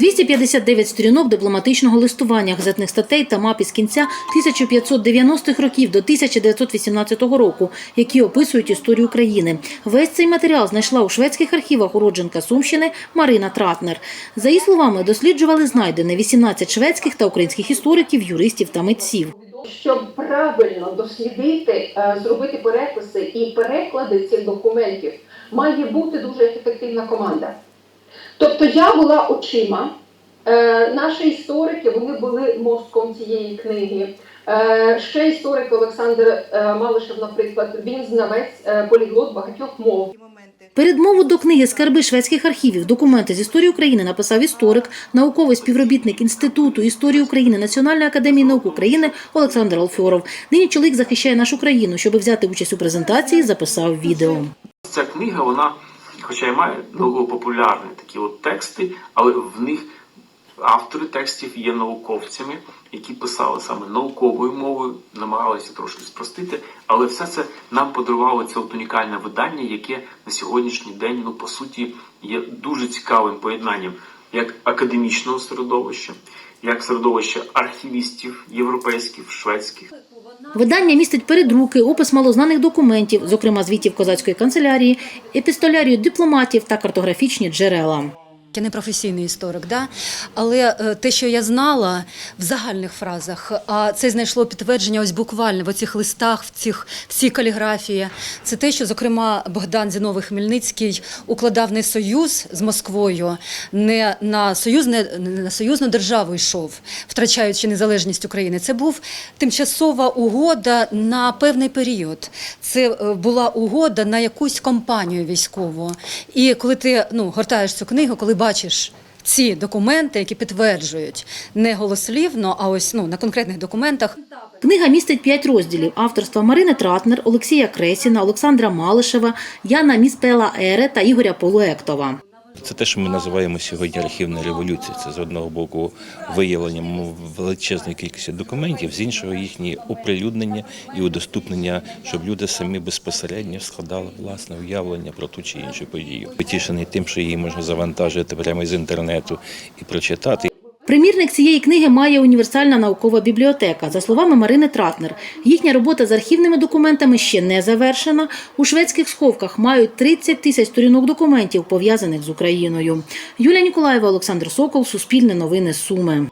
259 сторінок дипломатичного листування, газетних статей та мап із кінця 1590-х років до 1918 року, які описують історію країни. Весь цей матеріал знайшла у шведських архівах уродженка Сумщини Марина Тратнер. За її словами, досліджували знайдене 18 шведських та українських істориків, юристів та митців. Щоб правильно дослідити, е, зробити переписи і переклади цих документів, має бути дуже ефективна команда. Тобто я була очима, е, наші історики вони були мозком цієї книги. Е, Ще історик Олександр е, Малишев, наприклад, він знавець поліглот багатьох мов. Передмову до книги Скарби шведських архівів. Документи з історії України написав історик, науковий співробітник Інституту історії України Національної академії наук України Олександр Алфьоров. Нині чоловік захищає нашу країну. Щоб взяти участь у презентації, записав відео. Ця книга, вона, хоча й має науково-популярні такі от тексти, але в них автори текстів є науковцями, які писали саме науковою мовою, намагалися трошки спростити, але все це нам подарувало це от унікальне видання, яке на сьогоднішній день, ну по суті, є дуже цікавим поєднанням як академічного середовища, як середовища архівістів європейських, шведських. Видання містить передруки, опис малознаних документів, зокрема звітів козацької канцелярії, епістолярію дипломатів та картографічні джерела. Я не професійний історик, да? але е, те, що я знала в загальних фразах, а це знайшло підтвердження ось буквально в оцих листах, в, цих, в цій каліграфії, це те, що, зокрема, Богдан Зіновий Хмельницький укладав не союз з Москвою, не на, союзне, не на союзну державу йшов, втрачаючи незалежність України. Це був тимчасова угода на певний період. Це е, була угода на якусь компанію військову. І коли ти ну, гортаєш цю книгу, коли бачиш ці документи, які підтверджують не голослівно, а ось ну, на конкретних документах, Книга містить п'ять розділів авторства Марини Тратнер, Олексія Кресіна, Олександра Малишева, Яна Міспела Ере та Ігоря Полуектова. Це те, що ми називаємо сьогодні архівною революцією. Це з одного боку виявлення величезної кількості документів, з іншого їхнє оприлюднення і удоступнення, щоб люди самі безпосередньо складали власне уявлення про ту чи іншу подію. Потішений тим, що її можна завантажити прямо з інтернету і прочитати. Примірник цієї книги має універсальна наукова бібліотека. За словами Марини Тратнер, їхня робота з архівними документами ще не завершена. У шведських сховках мають 30 тисяч сторінок документів, пов'язаних з Україною. Юлія Ніколаєва, Олександр Сокол, Суспільне новини Суми.